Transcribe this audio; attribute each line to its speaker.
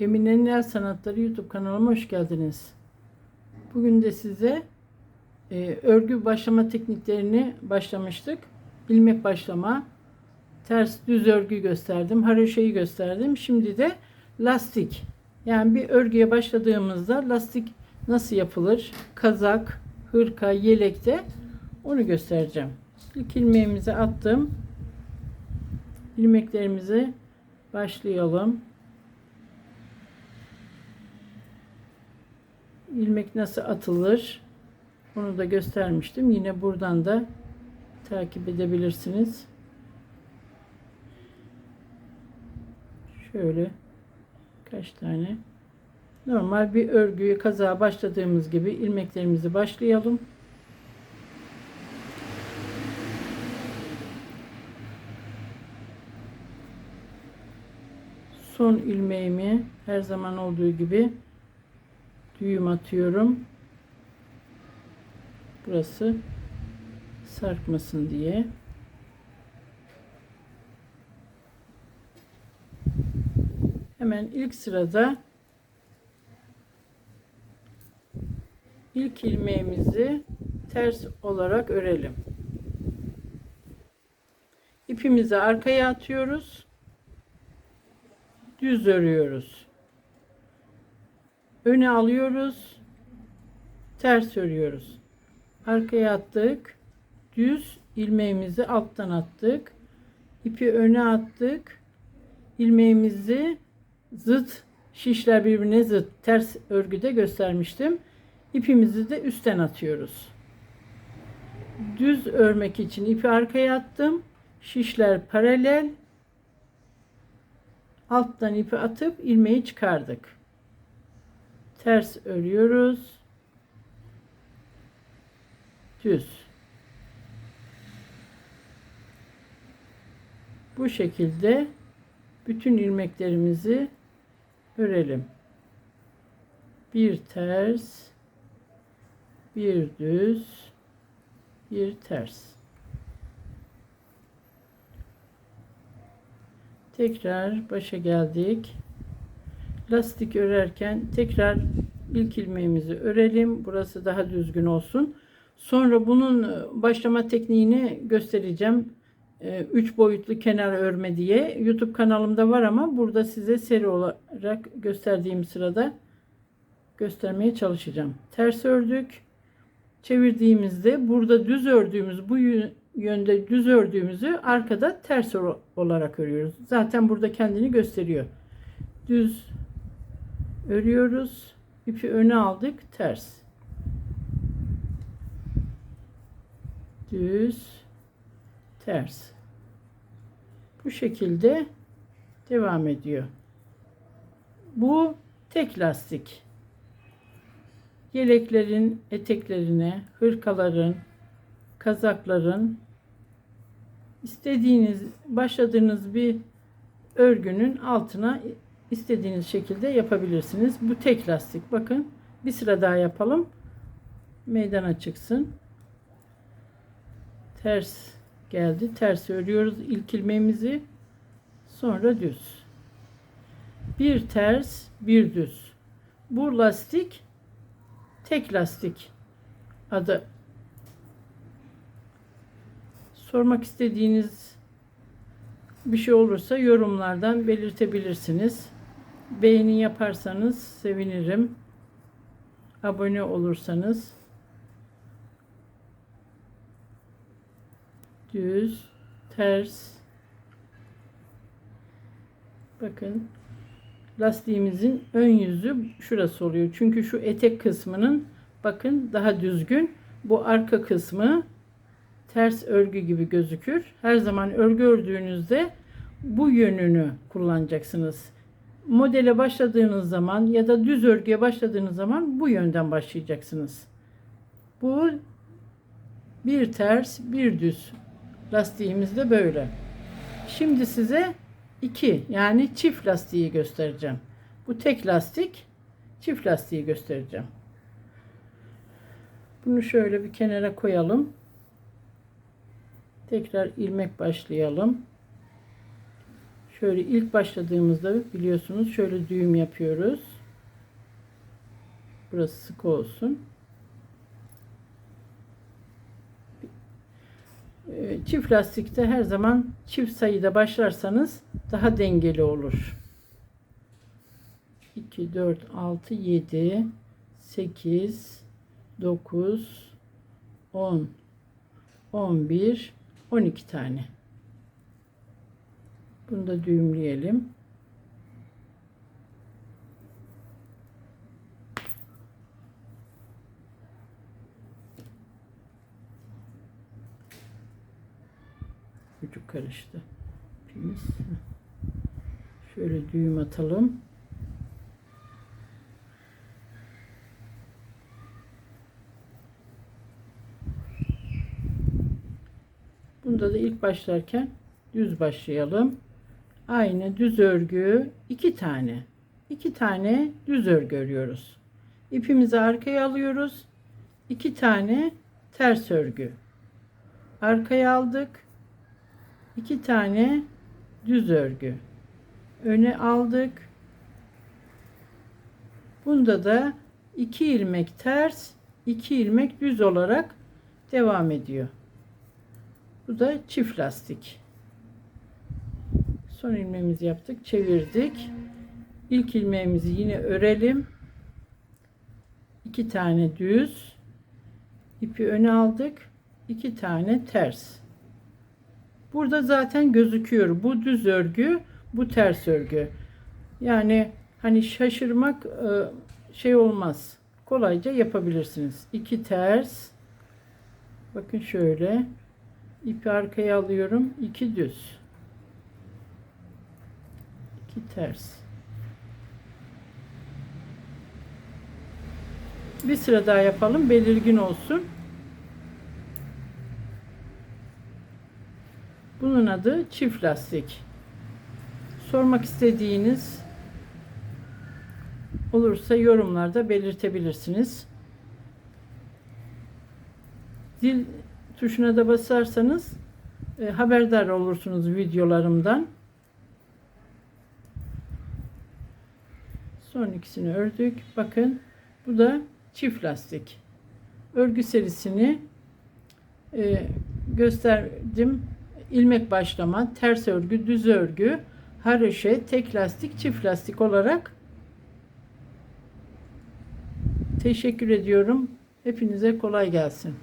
Speaker 1: Emine'nin El Sanatları YouTube kanalıma hoş geldiniz. Bugün de size e, örgü başlama tekniklerini başlamıştık. İlmek başlama, ters düz örgü gösterdim, haroşayı gösterdim. Şimdi de lastik. Yani bir örgüye başladığımızda lastik nasıl yapılır? Kazak, hırka, yelekte onu göstereceğim. İlk ilmeğimizi attım. İlmeklerimizi başlayalım. İlmek nasıl atılır onu da göstermiştim. Yine buradan da takip edebilirsiniz. Şöyle kaç tane normal bir örgüyü kazağa başladığımız gibi ilmeklerimizi başlayalım. Son ilmeğimi her zaman olduğu gibi düğüm atıyorum. Burası sarkmasın diye. Hemen ilk sırada ilk ilmeğimizi ters olarak örelim. İpimizi arkaya atıyoruz. Düz örüyoruz öne alıyoruz ters örüyoruz. Arkaya attık düz ilmeğimizi alttan attık. İpi öne attık ilmeğimizi zıt şişler birbirine zıt ters örgüde göstermiştim. İpimizi de üstten atıyoruz. Düz örmek için ipi arkaya attım şişler paralel. Alttan ipi atıp ilmeği çıkardık ters örüyoruz. Düz. Bu şekilde bütün ilmeklerimizi örelim. Bir ters bir düz bir ters. Tekrar başa geldik lastik örerken tekrar ilk ilmeğimizi örelim. Burası daha düzgün olsun. Sonra bunun e, başlama tekniğini göstereceğim. 3 e, boyutlu kenar örme diye YouTube kanalımda var ama burada size seri olarak gösterdiğim sırada göstermeye çalışacağım. Ters ördük. Çevirdiğimizde burada düz ördüğümüz bu yönde düz ördüğümüzü arkada ters olarak örüyoruz. Zaten burada kendini gösteriyor. Düz örüyoruz. İpi öne aldık. Ters. Düz. Ters. Bu şekilde devam ediyor. Bu tek lastik. Yeleklerin eteklerine, hırkaların, kazakların istediğiniz başladığınız bir örgünün altına istediğiniz şekilde yapabilirsiniz. Bu tek lastik. Bakın bir sıra daha yapalım. Meydana çıksın. Ters geldi. Ters örüyoruz ilk ilmeğimizi. Sonra düz. Bir ters, bir düz. Bu lastik tek lastik adı. Sormak istediğiniz bir şey olursa yorumlardan belirtebilirsiniz. Beğeni yaparsanız sevinirim. Abone olursanız. Düz, ters. Bakın lastiğimizin ön yüzü şurası oluyor. Çünkü şu etek kısmının bakın daha düzgün. Bu arka kısmı ters örgü gibi gözükür. Her zaman örgü ördüğünüzde bu yönünü kullanacaksınız modele başladığınız zaman ya da düz örgüye başladığınız zaman bu yönden başlayacaksınız. Bu bir ters bir düz lastiğimiz de böyle. Şimdi size iki yani çift lastiği göstereceğim. Bu tek lastik çift lastiği göstereceğim. Bunu şöyle bir kenara koyalım. Tekrar ilmek başlayalım. Şöyle ilk başladığımızda biliyorsunuz şöyle düğüm yapıyoruz. Burası sık olsun. Çift lastikte her zaman çift sayıda başlarsanız daha dengeli olur. 2, 4, 6, 7, 8, 9, 10, 11, 12 tane. Bunu da düğümleyelim. Ucu karıştı. İpimiz. Şöyle düğüm atalım. Bunda da ilk başlarken düz başlayalım. Aynı düz örgü iki tane. iki tane düz örgü örüyoruz. İpimizi arkaya alıyoruz. iki tane ters örgü. Arkaya aldık. iki tane düz örgü. Öne aldık. Bunda da iki ilmek ters, iki ilmek düz olarak devam ediyor. Bu da çift lastik. Son ilmeğimizi yaptık. Çevirdik. İlk ilmeğimizi yine örelim. İki tane düz. ipi öne aldık. iki tane ters. Burada zaten gözüküyor. Bu düz örgü, bu ters örgü. Yani hani şaşırmak e, şey olmaz. Kolayca yapabilirsiniz. İki ters. Bakın şöyle. İpi arkaya alıyorum. iki düz. İki ters. Bir sıra daha yapalım. Belirgin olsun. Bunun adı çift lastik. Sormak istediğiniz olursa yorumlarda belirtebilirsiniz. Zil tuşuna da basarsanız e, haberdar olursunuz videolarımdan. Son ikisini ördük. Bakın bu da çift lastik. Örgü serisini e, gösterdim. İlmek başlama, ters örgü, düz örgü, haroşe, tek lastik, çift lastik olarak teşekkür ediyorum. Hepinize kolay gelsin.